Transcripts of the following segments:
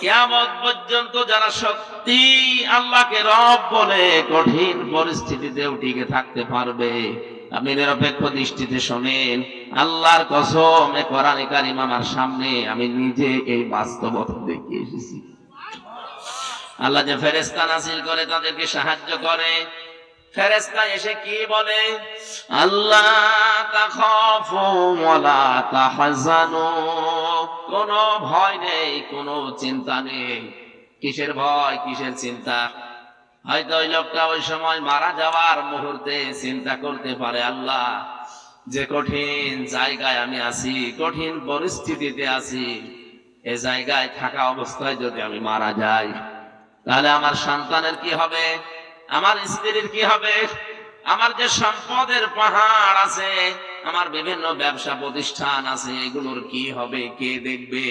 কিয়ামত পর্যন্ত যারা সত্যি আল্লাহকে রব বলে কঠিন পরিস্থিতিতেও টিকে থাকতে পারবে, আপনি নিরপেক্ষ দৃষ্টিতে শোনেন, আল্লাহর কসম এ কোরআন কারিম আমার সামনে, আমি নিজে এই বাস্তবতা দেখে এসেছি। আল্লাহ যে ফেরেস্তা নাসিল করে তাদেরকে সাহায্য করে ফেরেস্তা এসে কি বলে? আল্লাহ তাহজানু। কোনো ভয় নেই, কোনো চিন্তা নেই। কিসের ভয়, কিসের চিন্তা? হয়তো ওই লোকটা ওই সময় মারা যাওয়ার মুহূর্তে চিন্তা করতে পারে, আল্লাহ, যে কঠিন জায়গায় আমি আছি, কঠিন পরিস্থিতিতে আছি, এ জায়গায় থাকা অবস্থায় যদি আমি মারা যাই, তাহলে আমার সন্তানের কি হবে? আমার স্ত্রীর কি হবে? আমার যে সম্পদের পাহাড় আছে, আমার বিভিন্ন ব্যবসা প্রতিষ্ঠান আছে, এগুলোর কি হবে? কে দেখবে?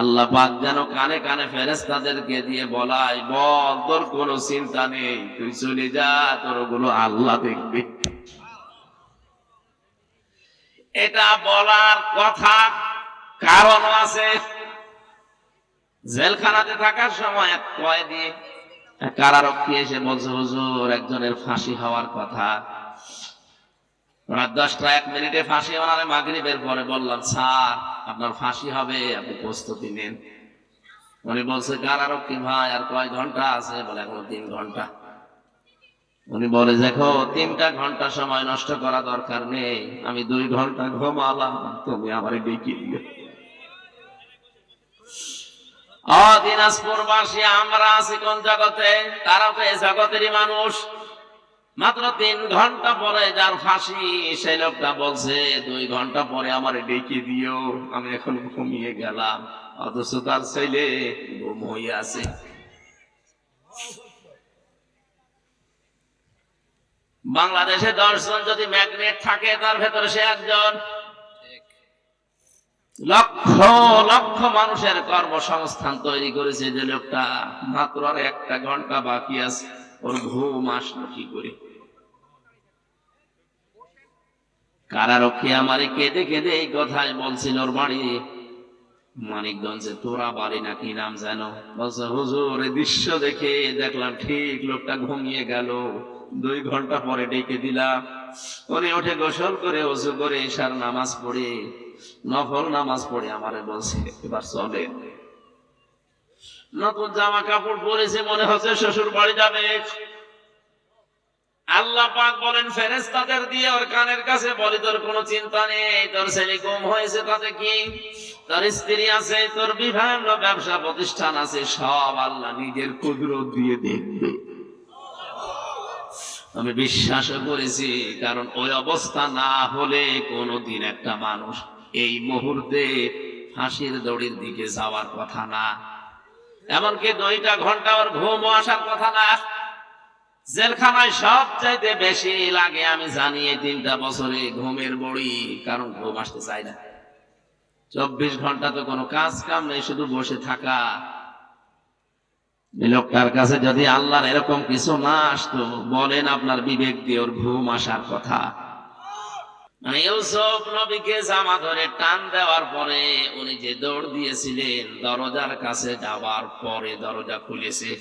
আল্লাহ পাক যেন কানে কানে ফেরেস্তাদেরকে দিয়ে বলাই বল, তোর কোনো চিন্তা নেই, তুই চলে যা, তোর ওগুলো আল্লাহ দেখবে। এটা বলার কথা কারণ আছে। জেলখানাতে থাকার সময় এক কয়েদি কারারক্ষী এসে বলছে, হুজুর, একজনের ফাঁসি হওয়ার কথা। রাত দশটা, এক মিনিটে ফাঁসি পরে বললাম, স্যার, আপনার ফাঁসি হবে, আপনি প্রস্তুতি নেন। উনি বলছে কারারক্ষী ভাই, আর কয় ঘণ্টা আছে? বলে, এখনও তিন ঘণ্টা। উনি বলে, দেখো, তিনটা ঘণ্টা সময় নষ্ট করা দরকার নেই। আমি দুই ঘণ্টা ঘুমালাম, তুমি আমার ডেকে দিও দিনাজপুরবাসী, আমরা আছি কোন জগতে? মানুষ। মাত্র তিন ঘণ্টা পরে যার ফাঁসি লোকটা বলছে, দুই ঘণ্টা পরে আমার ডেকে আমি এখন ঘুমিয়ে গেলাম। অথচ তার ছেলে ঘুম আছে। বাংলাদেশে দশজন যদি ম্যাগনেট থাকে, তার ভেতরে সে একজন। লক্ষ লক্ষ মানুষের কর্মসংস্থান তৈরি করেছে যে লোকটা মাত্র আর একটা ঘণ্টা বাকি আছে। ওর ঘুম আসলো কি করে? কারারক্ষী আমারে কেঁদে কেঁদে এই কথাই বলছিল ওর বাড়ি। মানিকগঞ্জে তোরা বাড়ি নাকি নাম যেন বলছে, হুজুর দৃশ্য দেখে দেখলাম ঠিক লোকটা ঘুমিয়ে গেল। দুই ঘণ্টা পরে ডেকে দিলাম। উনি উঠে গোসল করে ওজু করে এসার নামাজ পড়ে নফল নামাজ পড়ে আমারে বলছে, এবার চলে। নতুন জামা কাপড় পরেছে, মনে হচ্ছে শ্বশুর বাড়ি যাবে। আল্লাহ পাক বলেন ফেরেস্তাদের দিয়ে ওর কানের কাছে বলি, তোর কোনো চিন্তা নেই, তোর ছেলে কম হয়েছে তাতে কি? তোর স্ত্রী আছে, তোর বিভিন্ন ব্যবসা প্রতিষ্ঠান আছে, সব আল্লাহ নিজের কুদরত দিয়ে দেখবে। আমি বিশ্বাস করেছি, কারণ ওই অবস্থা না হলে কোনোদিন একটা মানুষ এই মুহূর্তে ফাঁসির দড়ির দিকে যাওয়ার কথা না। এমনকি দুইটা ঘণ্টা ওর ঘুমও আসার কথা না। জেলখানায় সব চাইতে বেশি লাগে, আমি জানি এই তিনটা বছরে ঘুমের বড়ি, কারণ ঘুম আসতে চাই না। চব্বিশ ঘণ্টা তো কোনো কাজ কাম নেই, শুধু বসে থাকা। লোকটার কাছে যদি আল্লাহর এরকম কিছু না আসতো, বলেন আপনার বিবেক দিয়ে ওর ঘুম আসার কথা। ইউসুফ নবীকে জামা ধরে টান দেওয়ার পরে উনি যে দৌড় দিয়েছিলেন, দরজার কাছে যাওয়ার পরে দরজা খুলেছে।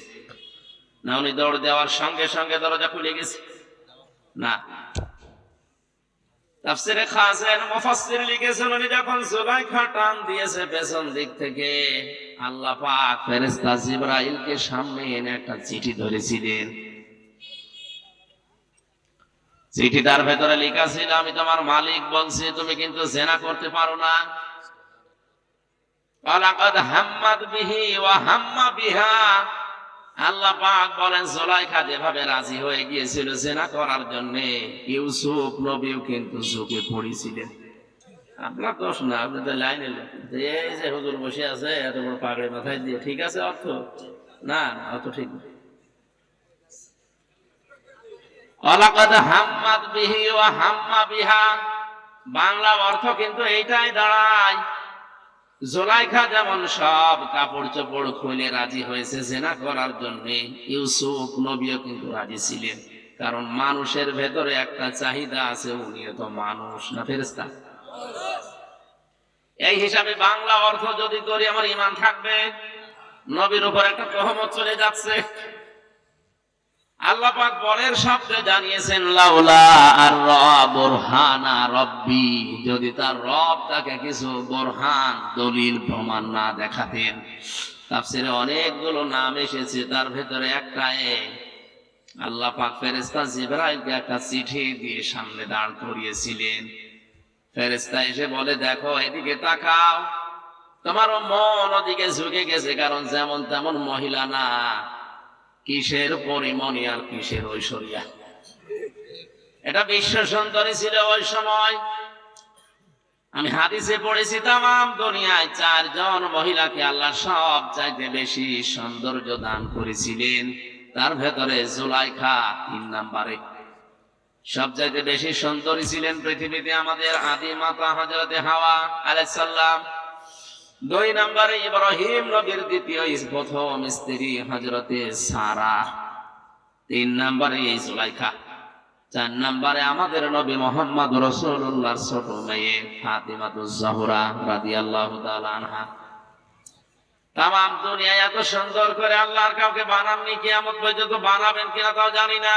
না, উনি দৌড় দেওয়ার সঙ্গে সঙ্গে দরজা খুলে গেছে। না। লিখেছেন, উনি টান দিয়েছে পেছন দিক থেকে, আল্লাহ পাক ফেরেশতা সামনে এনে একটা চিঠি ধরেছিলেন। চিঠিটার ভেতরে লেখা ছিল, আমি তোমার মালিক বলছি, তুমি কিন্তু জেনা করতে পারো না। রাজি হয়ে গিয়েছিল জেনা করার জন্য ইউসুফ কিন্তু আপনার দোষ না আপনি তো লাইনে যে বসে আছে মাথায় দিয়ে, ঠিক আছে, অর্থ? না না, অর্থ ঠিক না বাংলা অর্থ কিন্তু এইটাই দাঁড়ায়। জোলাইখা যেমন সব কাপড় চোপড় খুলে রাজি হয়েছে জেনা করার জন্য, ইউসুফ নবীও কিন্তু রাজি ছিলেন। কারণ মানুষের ভেতরে একটা চাহিদা আছে, উনিও তো মানুষ না ফেরেস্তা এই হিসাবে বাংলা অর্থ যদি করি আমার ইমান থাকবে, নবীর উপর একটা রহমত চলে যাচ্ছে। শব্দে জানিয়েছেন, লাউলা আর রব্বি। যদি তার রব তাকে কিছু বোরহান, দলিল, প্রমাণ না দেখাতেন অনেকগুলো নাম এসেছে। তার ভেতরে একটা আল্লাহ পাক ফেরেস্তা জিব্রাইলকে একটা চিঠি দিয়ে সামনে দাঁড় করিয়েছিলেন। ফেরেস্তা এসে বলে, দেখো, এদিকে তাকাও। তোমার মন ওদিকে ঝুঁকে গেছে, কারণ যেমন তেমন মহিলা না। কিসের পরিমণি আর কিসের ঐশ্বরিয়া? এটা বিশ্ব সুন্দরী ছিল ওই সময়। আমি হাদিসে পড়েছি, তাম দুনিয়ায় চারজন মহিলাকে আল্লাহ সব চাইতে বেশি সৌন্দর্য দান করেছিলেন। তার ভেতরে জুলাইখা তিন নাম্বারে। সব চাইতে বেশি সুন্দরী ছিলেন পৃথিবীতে আমাদের আদি মাতা হজরতে হাওয়া আলাইসাল্লাম দুই নম্বরে ইব্রাহিম নবীর দ্বিতীয় প্রথম স্ত্রী হজরতে সারা। তিন নম্বরে এই জুলাইখা। চার নম্বরে আমাদের নবী মোহাম্মদ রসুল্লাহর ছোট মেয়ে ফাতিমাতুজ জাহরা রাদিয়াল্লাহু তাআলা আনহা। তাম দুনিয়া এত সুন্দর করে আল্লাহর কাউকে বানাননি, কিয়ামত পর্যন্ত বানাবেন কিনা তাও জানি না।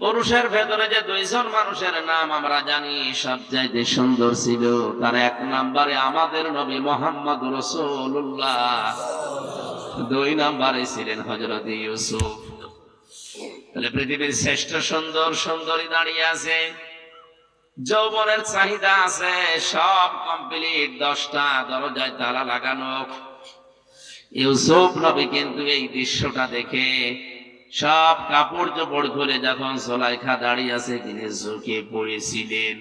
পুরুষের ভেতরে যে দুইজন মানুষের নাম আমরা জানি, সব চাইতে সুন্দর ছিল। তার এক নাম্বারে আমাদের নবী মোহাম্মদ রসুল্লাহ দুই নাম্বারে ছিলেন হজরত ইউসুফ। পৃথিবীর শ্রেষ্ঠ সুন্দর সুন্দরী দাঁড়িয়ে আছে, যৌবনের চাহিদা আছে, সব কমপ্লিট দশটা দরজায় তালা লাগানো। ইউসুফ নবী কিন্তু এই দৃশ্যটা দেখে সব কাপড় চোপড় খুলে যখন সোলাইখা দাঁড়িয়ে আছে, তিনি ঝুঁকে পড়েছিলেন।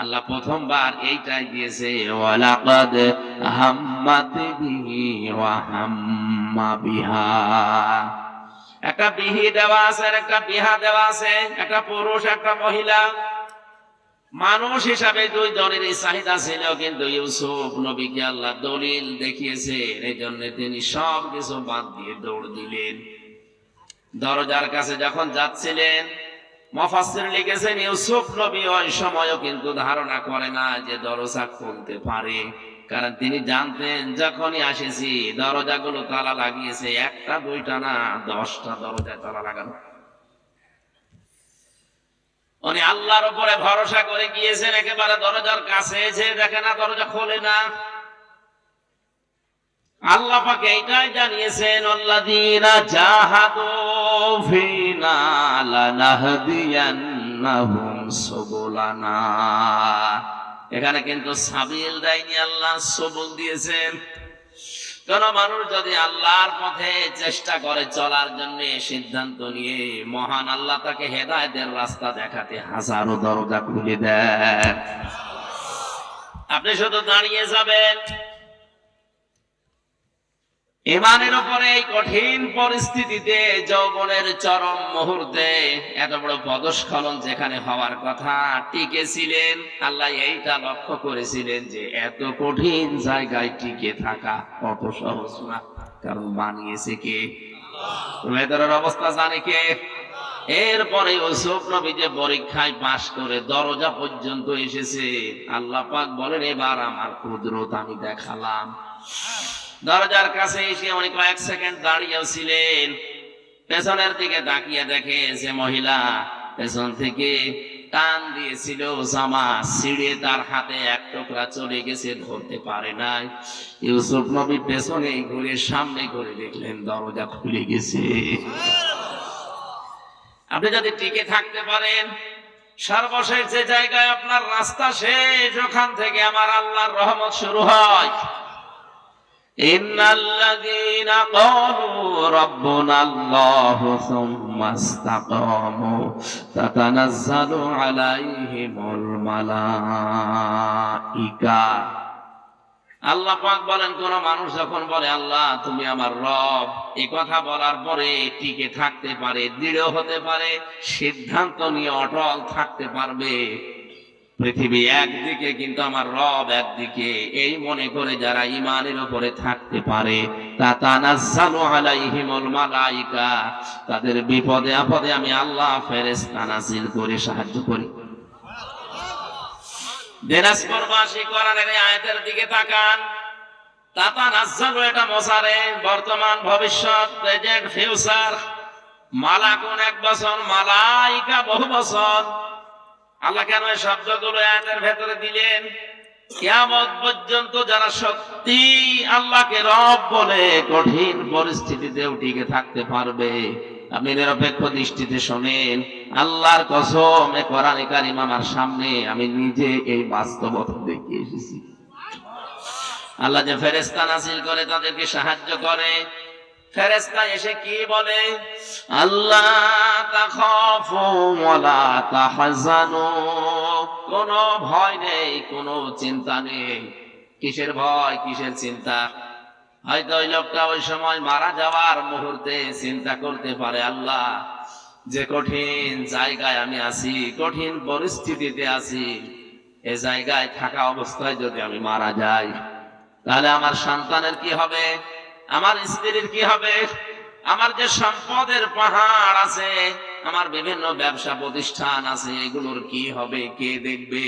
আল্লাহ প্রথমবার এইটাই দিয়েছে, ওয়ালাকাদ বিহি ওয়া হাম্মা বিহা। একটা বিহি দেওয়া আছে, আর একটা বিহা দেওয়া আছে, একটা পুরুষ, একটা মহিলা। মানুষ হিসাবে দুই জনের চাহিদা ছিল, কিন্তু ইউসুফ নবীকে আল্লাহ দলিল দেখিয়েছেন এই জন্য তিনি সব কিছু বাদ দিয়ে দৌড় দিলেন। দরজার কাছে যখন যাচ্ছিলেন মফাসির লিখেছেন, ইউসুফ নবী ওই সময়ও কিন্তু ধারণা করে না যে দরজা খুলতে পারে। কারণ তিনি জানতেন, যখনই আসেছি, দরজাগুলো তালা লাগিয়েছে, একটা, দুইটা না, দশটা দরজায় তালা লাগানো। উনি আল্লাহর উপরে ভরসা করে গিয়েছেন, একেবারে দরজার কাছে এসে দেখে না, দরজা খোলে না। আল্লাহ পাকে জানিয়েছেন, আল্লাযীনা জাহাদু ফিনা এখানে কিন্তু সাবিল দেয়নি, আল্লাহ সবুল দিয়েছেন। কোন মানুষ যদি আল্লাহর পথে চেষ্টা করে চলার জন্য সিদ্ধান্ত নিয়ে মহান আল্লাহ তাকে হেদায়তের রাস্তা দেখাতে হাজারো দরজা খুলে দেন আপনি শুধু দাঁড়িয়ে যাবেন ইমানের উপরে এই কঠিন পরিস্থিতিতে যৌবনের চরম মুহূর্তে এত বড় পদস্খলন যেখানে হওয়ার কথা, টিকে ছিলেন। আল্লাহ এইটা লক্ষ্য করেছিলেন যে এত কঠিন জায়গায় টিকে থাকা কত সহজ না। কারণ বানিয়েছে কে? ভেতরের অবস্থা জানে কে? এরপরে ইউসুফ নবী যে পরীক্ষায় পাশ করে দরজা পর্যন্ত এসেছে। আল্লাহ পাক বলেন, এবার আমার কুদরত আমি দেখালাম। দরজার কাছে এসে উনি কয়েক সেকেন্ড দাঁড়িয়েও ছিলেন। পেছনের দিকে তাকিয়ে দেখে যে মহিলা পেছন থেকে টান দিয়েছিল জামা ছিঁড়ে তার হাতে এক টুকরা চলে গেছে, ধরতে পারে নাই। ইউসুফ নবী পেছনে ঘুরে সামনে ঘুরে দেখলেন, দরজা খুলে গেছে। আপনি যদি টিকে থাকতে পারেন, সর্বশেষ যে জায়গায় আপনার রাস্তা শেষ, ওখান থেকে আমার আল্লাহর রহমত শুরু হয়। إن الذين قالوا ربنا الله ثم استقاموا تتنزل عليهم الملائكة আল্লাহ পাক বলেন কোন মানুষ যখন বলে আল্লাহ তুমি আমার রব এই কথা বলার পরে টিকে থাকতে পারে দৃঢ় হতে পারে সিদ্ধান্ত নিয়ে অটল থাকতে পারবে পৃথিবী একদিকে কিন্তু আমার রব একদিকে। এই মনে করে যারা ইমানের উপরে থাকতে পারে মালাইকা। তাদের বিপদে আপদে আমি আল্লাহ ফেরেশতা নাযিল করে সাহায্য করি। দিকে এটা মশারে, বর্তমান ভবিষ্যৎ, প্রেজেন্ট, ফিউচার। এক বছর, মালাইকা বহু বছর। আল্লাহ কেন এই শব্দগুলো আয়াতের ভেতরে দিলেন? কিয়ামত পর্যন্ত যারা সত্যি আল্লাহকে রব বলে কঠিন পরিস্থিতিতেও টিকে থাকতে পারবে, আপনি নিরপেক্ষ দৃষ্টিতে শোনেন, আল্লাহর কসম এ কোরআনে কারিম আমার সামনে, আমি নিজে এই বাস্তবতা দেখে এসেছি। আল্লাহ যে ফেরেস্তা নাসিল করে তাদেরকে সাহায্য করে এসে কি বলে? আল্লাহ ভয় নেই চিন্তা নেই। কিসের ভয়, কিসের চিন্তা? হয়তো ওই লোকটা ওই সময় মারা যাওয়ার মুহূর্তে চিন্তা করতে পারে, আল্লাহ, যে কঠিন জায়গায় আমি আছি, কঠিন পরিস্থিতিতে আছি, এ জায়গায় থাকা অবস্থায় যদি আমি মারা যাই, তাহলে আমার সন্তানের কি হবে? আমার স্ত্রীর কি হবে? আমার যে সম্পদের পাহাড় আছে, আমার বিভিন্ন ব্যবসা প্রতিষ্ঠান আছে, এগুলোর কি হবে? কে দেখবে?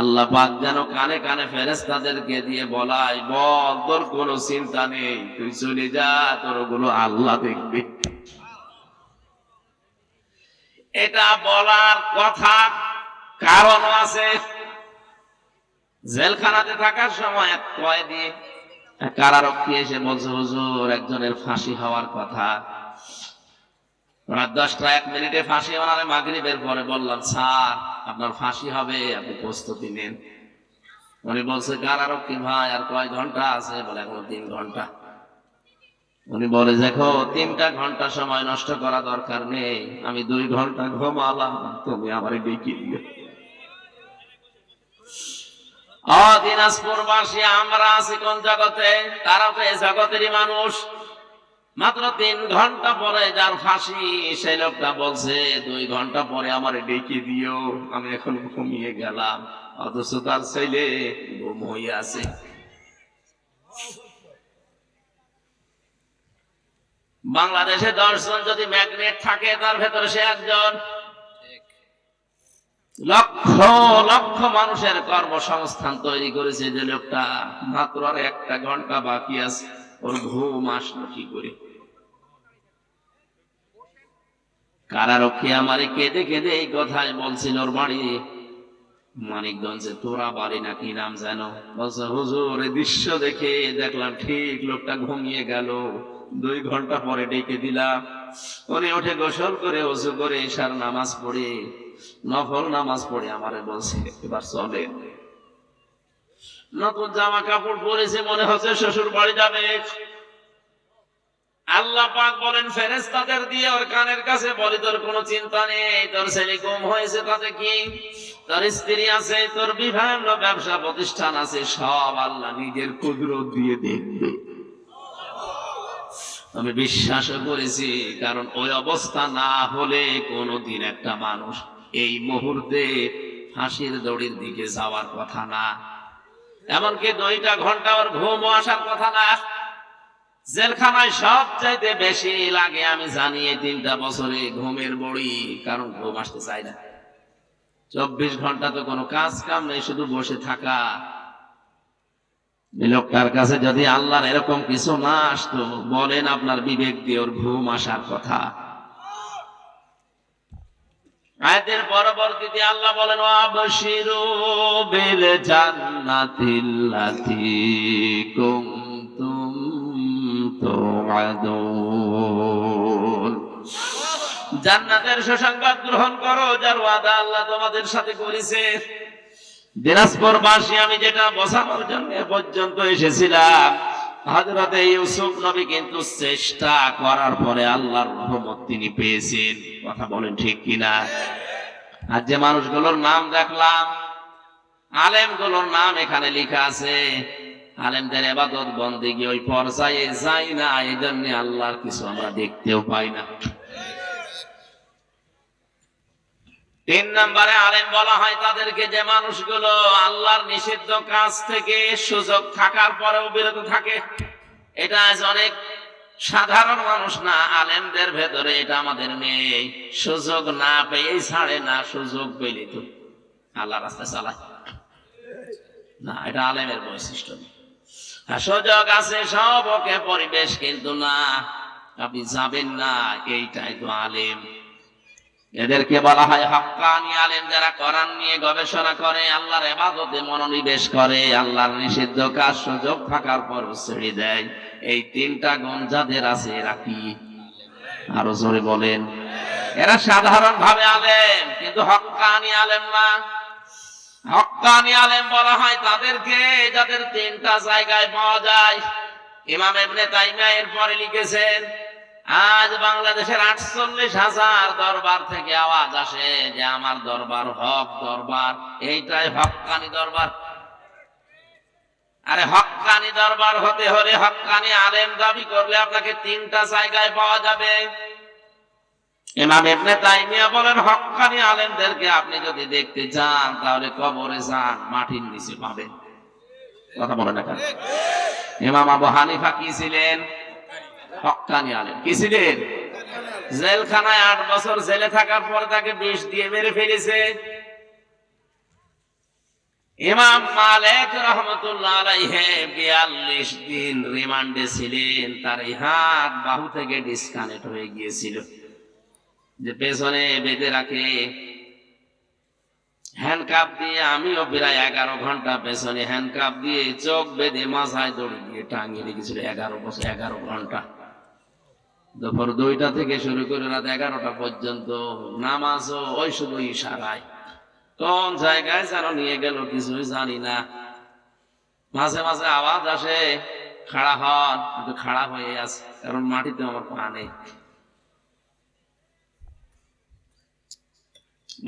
আল্লাহ পাক যেন কানে কানে ফেরেস্তাদেরকে দিয়ে বলাই বল, তোর কোনো চিন্তা নেই, তুই চলে যা, তোর ওগুলো আল্লাহ দেখবে। এটা বলার কথা কারণ আছে। জেলখানাতে থাকার সময় এক কয়েদি কারারক্ষী এসে বলছে, হুজুর, একজনের ফাঁসি হওয়ার কথা। রাত দশটা এক মিনিটে ফাঁসি ওনারে মাগরিবের পরে বললাম, স্যার, আপনার ফাঁসি হবে, আপনি প্রস্তুতি নেন। উনি বলছে কারারক্ষী ভাই, আর কয় ঘণ্টা আছে? বলে, এখন তিন ঘণ্টা। উনি বলে, দেখো, তিনটা ঘণ্টা সময় নষ্ট করা দরকার নেই। আমি দুই ঘণ্টা ঘুমালাম, তুমি আমার ডেকে দিও। দিনাজপুরবাসী আমরা আছি কোন মানুষ। মাত্র তিন ঘণ্টা পরে যার দুই ঘণ্টা পরে আমার ডেকে আমি এখন ঘুমিয়ে গেলাম। অথচ তার ছেলে ঘুম আছে। বাংলাদেশে দশজন যদি ম্যাগনেট থাকে, তার ভেতরে সে একজন। লক্ষ লক্ষ মানুষের কর্মসংস্থান তৈরি করেছে যে লোকটা মাত্র আর একটা ঘণ্টা বাকি আছে। ওর ঘুম আসলো কি করে? কারারক্ষী আমারে কেঁদে কেঁদে এই কথাই বলছিল ওর বাড়ি। মানিকগঞ্জে তোরা বাড়ি না কি নাম জানো বলছে, হুজুর এই দৃশ্য দেখে দেখলাম ঠিক লোকটা ঘুমিয়ে গেল। দুই ঘণ্টা পরে ডেকে দিলাম। উনি উঠে গোসল করে ওজু করে এসার নামাজ পড়ে নফল নামাজ পড়ে, আমারে বলছে, এবার চলে। নতুন জামা কাপড় পরেছে, মনে হচ্ছে শ্বশুর বাড়ি যাবে। আল্লাহ পাক বলেন ফেরেস্তাদের দিয়ে ওর কানের কাছে, বলে, তোর কোনো চিন্তা নেই, তোর ছেলে গুম হয়েছে তাতে কি? তোর স্ত্রী আছে, তোর বিভিন্ন ব্যবসা প্রতিষ্ঠান আছে, সব আল্লাহ নিজের কুদরত দিয়ে দেখবে। আমি বিশ্বাস করেছি, কারণ ওই অবস্থা না হলে কোনোদিন একটা মানুষ এই মুহূর্তে ফাঁসির দড়ির দিকে যাওয়ার কথা না। এমনকি দুইটা ঘণ্টা ওর ঘুমও আসার কথা না। জেলখানায় সব চাইতে বেশি লাগে, আমি জানি এই তিনটা বছরে ঘুমের বড়ি, কারণ ঘুম আসতে চাই না। চব্বিশ ঘণ্টা তো কোনো কাজ কাম নেই, শুধু বসে থাকা। লোকটার কাছে যদি আল্লাহর এরকম কিছু না আসতো, বলেন আপনার বিবেক দিয়ে ওর ঘুম আসার কথা। আয়াতের পরবর্তীতে আল্লাহ বলেন আবশিরু বিল জান্নাতিল্লাতি কুনতুম তুআদুন। জান্নাতের সুসংবাদ গ্রহণ করো, যার ওয়াদা আল্লাহ তোমাদের সাথে করেছে। দিনাজপুরবাসী, আমি যেটা বোঝানোর জন্য পর্যন্ত এসেছিলাম হজরতে ইউসুফ নবী কিন্তু চেষ্টা করার পরে আল্লাহর রহমত তিনি পেয়েছেন। কথা বলেন ঠিক কিনা? আর যে মানুষগুলোর নাম দেখলাম, আলেমগুলোর নাম এখানে লেখা আছে। আলেমদের এবাদত বন্দে গিয়ে ওই পর্যায়ে যাই না এই জন্য আল্লাহর কিছু আমরা দেখতেও পাই না। তিন নম্বরে আলেম বলা হয় তাদেরকে যে মানুষগুলো আল্লাহর নিষিদ্ধ কাজ থেকে সুযোগ থাকার পরেও বিরত থাকে, এটা আজ অনেক সাধারণ মানুষ না, আলেমদের ভেতরে এটা আমাদের নেই। সুযোগ না পেয়েই ছাড়ে না, সুযোগ পেলে তো আল্লাহ রাস্তায় চালায়। না, এটা আলেমের বৈশিষ্ট্য আর সুযোগ আছে, সব ওকে পরিবেশ কিন্তু না। আপনি যাবেন না, এইটাই তো আলেম। এদেরকে বলা হয় হক্কানি আলেম যারা কোরআন নিয়ে গবেষণা করে, আল্লাহর এবাদতে মনোনিবেশ করে, আল্লাহর নিষিদ্ধ কাজ সুযোগ থাকার পর ছেড়ে দেয়। এই তিনটা গুণ যাদের আছে এরা কি? আরও জোরে বলেন। এরা সাধারণ ভাবে আলেম, কিন্তু হক্কানি আলেম না। হক্কানি আলেম বলা হয় তাদেরকে যাদের তিনটা জায়গায় পাওয়া যায়। ইমাম ইবনে তাইমিয়া এর পরে লিখেছেন আজ বাংলাদেশের আটচল্লিশ হাজার দরবার থেকে আওয়াজ আসে যে আমার দরবার হক দরবার, এইটাই হক্কানি দরবার। আরে হক্কানি দরবার হতে হলে হক্কানি আলেম দাবি করলে আপনাকে তিনটা জায়গায় পাওয়া যাবে। ইমাম বলেন হক্কানি আলেমদেরকে আপনি যদি দেখতে চান, তাহলে কবরে যান, মাটির নিচে পাবেন। কথা বলেন না আবু হানিফা কি ছিলেন? হক্কানি আলেম কি ছিলেন? জেলখানায় আট বছর জেলে থাকার পর তাকে বিষ দিয়ে মেরে ফেলেছে। ইমাম মালিক রহমতুল্লাহ বিয়াল্লিশ দিন রিমান্ডে ছিলেন। তার হাত বাহু থেকে ডিসকানেক্ট হয়ে গিয়েছিল। যে পেছনে বেঁধে রাখে। হ্যান্ডকাপ দিয়ে আমিও প্রায় এগারো ঘণ্টা পেছনে হ্যান্ডকাপ দিয়ে চোখ বেঁধে মাথায় দড়ি দিয়ে টাঙিয়ে রেখেছিল। এগারো বছর, এগারো ঘণ্টা। দুপুর দুইটা থেকে শুরু করে রাত এগারোটা পর্যন্ত নামাজও ওই শুধু ইশারায়। কোন জায়গায় যেন নিয়ে গেল কিছুই জানি না। মাঝে মাঝে আওয়াজ আসে, খাড়া হন, কিন্তু খাড়া হয়ে আছে, কারণ মাটিতে আমার পা নেই।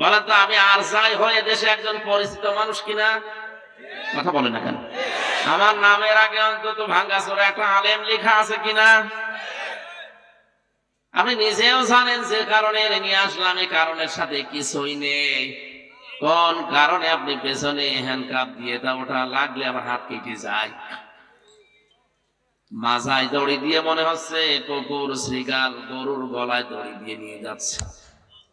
বলেন তো, আমি আর যাই হয়ে দেশে একজন পরিচিত মানুষ কিনা? কথা বলেন না কেন? আমার নামের আগে অন্তত ভাঙ্গাচোরা একটা আলেম লেখা আছে কিনা? আপনি নিজেও জানেন যে কারণে নিয়ে আসলাম এই কারণের সাথে কিছুই নেই। কোন কারণে আপনি পেছনে হ্যান্ডকাপ দিয়ে তা ওটা লাগলে আমার হাত কেটে যায়। মাজায় দড়ি দিয়ে মনে হচ্ছে কুকুর শ্রীগাল গরুর গলায় দড়ি দিয়ে নিয়ে যাচ্ছে।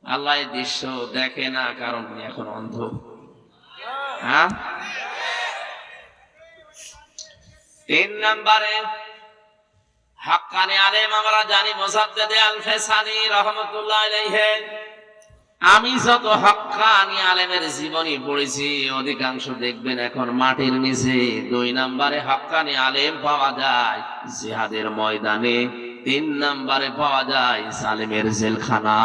আল্লাহ দৃশ্য দেখে না, কারণ এখন অন্ধ। হ্যাঁ? তিন নম্বরে হাক্কানি আলেম আমরা জানি মোসাদ্দেদে আল ফেসানি রহমতুল্লাহ আলাইহি। আমি যত হক্কানি আলেমের জীবনী পড়েছি অধিকাংশ দেখবেন এখন মাটির নিচে দুই নম্বরে হক্কানি আলেম পাওয়া যায় জিহাদের ময়দানে তিন নম্বরে পাওয়া যায় সালেমের জেলখানা।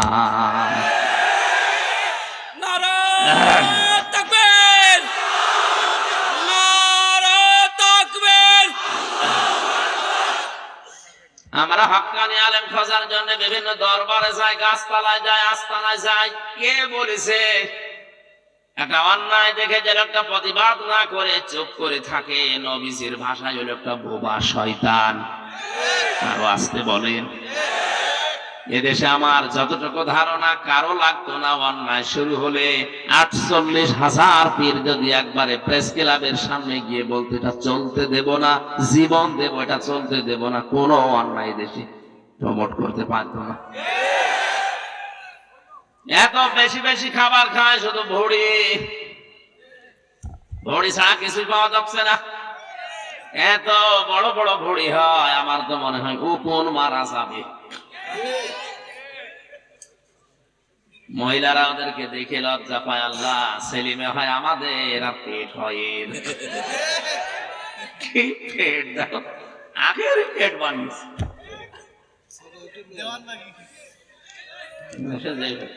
নারায়ণ আমরা হকানি আলেম খোঁজার জন্য বিভিন্ন দরবারে যাই, গাছতলায় যায় আস্তানায় যাই। কে বলেছে? একটা অন্যায় দেখে যে লোকটা প্রতিবাদ না করে, চুপ করে থাকে। নবীজির ভাষায় ওই একটা বোবা শয়তান। আরও আসতে বলেন। এদেশে আমার যতটুকু ধারণা, কারও লাগতো না, অন্যায় শুরু হলে আটচল্লিশ হাজার পীর যদি একবারে প্রেস ক্লাবের সামনে গিয়ে বলতে, এটা চলতে দেব না, জীবন দেব, এটা চলতে দেব না, কোনো অন্যায় দেশে প্রমোট করতে পারতো না। এত বেশি বেশি খাবার খায় শুধু ভুড়ি। ভুড়ি ছাড়া কিছুই পাওয়া যাচ্ছে না। এত বড় বড় ভুড়ি হয়, আমার তো মনে হয় ও কোন মারা যাবে। মহিলারা ওদেরকে দেখে লজ্জা পায় আল্লাহ সেলিমে হয় আমাদের আর পেট হয়। পেট দেখো আগের পেট বানিয়েছে এসে যাইবে।